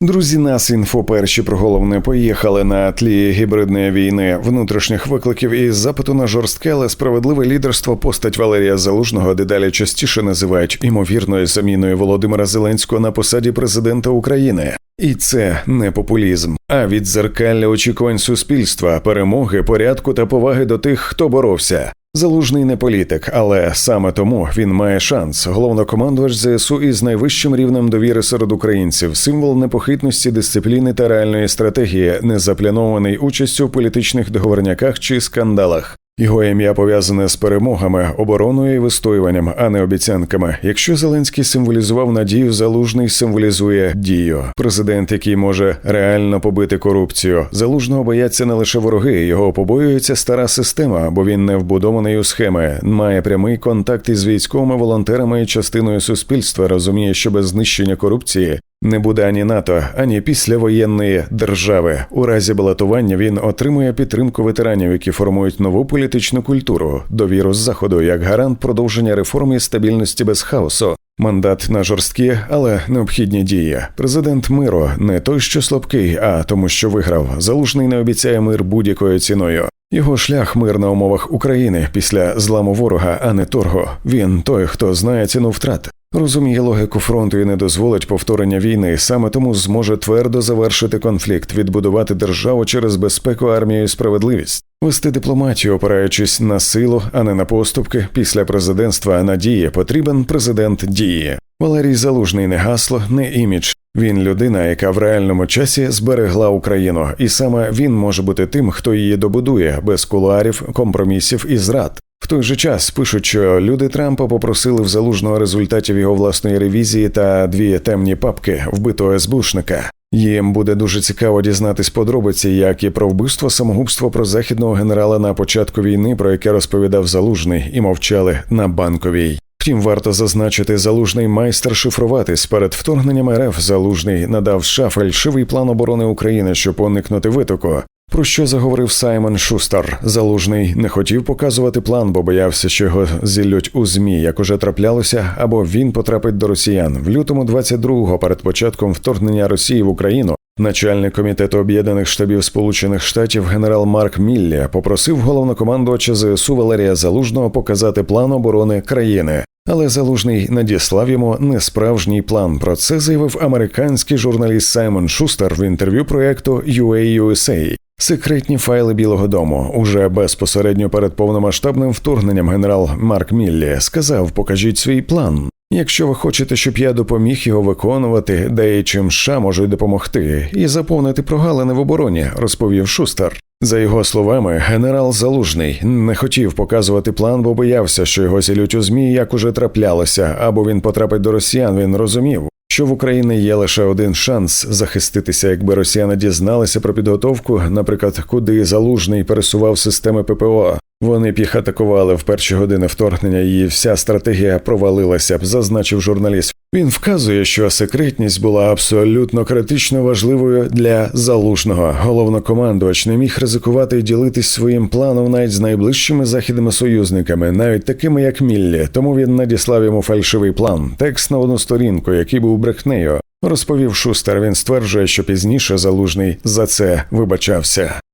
Друзі, нас інфо перші про головне поїхали на тлі гібридної війни, внутрішніх викликів і запиту на жорстке, але справедливе лідерство. Постать Валерія Залужного дедалі частіше називають імовірною заміною Володимира Зеленського на посаді президента України. І це не популізм, а відзеркалля очікувань суспільства, перемоги, порядку та поваги до тих, хто боровся. Залужний не політик, але саме тому він має шанс. Головнокомандувач ЗСУ із найвищим рівнем довіри серед українців, символ непохитності, дисципліни та реальної стратегії, не запланований участю в політичних договорняках чи скандалах. Його ім'я пов'язане з перемогами, обороною і вистоюванням, а не обіцянками. Якщо Зеленський символізував надію, залужний символізує дію. Президент, який може реально побити корупцію. Залужного бояться не лише вороги, його побоюється стара система, бо він не вбудований у схеми, має прямий контакт із військовими волонтерами і частиною суспільства. Розуміє, що без знищення корупції не буде ані НАТО, ані післявоєнної держави. У разі балотування він отримує підтримку ветеранів, які формують нову політичну культуру, довіру з заходу як гарант продовження реформ і стабільності без хаосу. Мандат на жорсткі, але необхідні дії. Президент миру не той, що слабкий, а тому, що виграв. Залужний не обіцяє мир будь-якою ціною. Його шлях мир на умовах України після зламу ворога, а не торгу. Він той, хто знає ціну втрат. Розуміє логіку фронту і не дозволить повторення війни, саме тому зможе твердо завершити конфлікт, відбудувати державу через безпеку, армію і справедливість, вести дипломатію, опираючись на силу, а не на поступки. Після президентства надії потрібен президент дії. Валерій Залужний не гасло, не імідж. Він людина, яка в реальному часі зберегла Україну, і саме він може бути тим, хто її добудує без кулуарів, компромісів і зрад. Той же час пишуть, що люди Трампа попросили в залужного результатів його власної ревізії та дві темні папки вбитого СБУшника. Їм буде дуже цікаво дізнатись подробиці, як і про вбивство самогубство про західного генерала на початку війни, про яке розповідав залужний, і мовчали на банковій. Втім, варто зазначити, залужний майстер шифруватись перед вторгненням РФ. Залужний надав США фальшивий план оборони України, щоб уникнути витоку. Про що заговорив Саймон Шустер. Залужний не хотів показувати план, бо боявся, що його зіллють у змі, як уже траплялося, або він потрапить до росіян в лютому 22-го, перед початком вторгнення Росії в Україну. Начальник комітету об'єднаних штабів Сполучених Штатів генерал Марк Міллі попросив головнокомандувача ЗСУ Валерія Залужного показати план оборони країни. Але залужний надіслав йому несправжній план. Про це заявив американський журналіст Саймон Шустер в інтерв'ю проекту UA-USA. Секретні файли Білого Дому уже безпосередньо перед повномасштабним вторгненням генерал Марк Міллі сказав: покажіть свій план. Якщо ви хочете, щоб я допоміг його виконувати, де і чим США можуть допомогти, і заповнити прогалини в обороні, розповів Шустер. За його словами, генерал Залужний не хотів показувати план, бо боявся, що його зілють у змі, як уже траплялося, або він потрапить до росіян. Він розумів, що в Україні є лише один шанс захиститися, якби росіяни дізналися про підготовку, наприклад, куди залужний пересував системи ППО. Вони б їх атакували в перші години вторгнення, і вся стратегія провалилася б, зазначив журналіст. Він вказує, що секретність була абсолютно критично важливою для залужного. Головнокомандувач не міг ризикувати і ділитись своїм планом навіть з найближчими західними союзниками, навіть такими як Міллі. Тому він надіслав йому фальшивий план, текст на одну сторінку, який був брехнею. Розповів Шустер. Він стверджує, що пізніше залужний за це вибачався.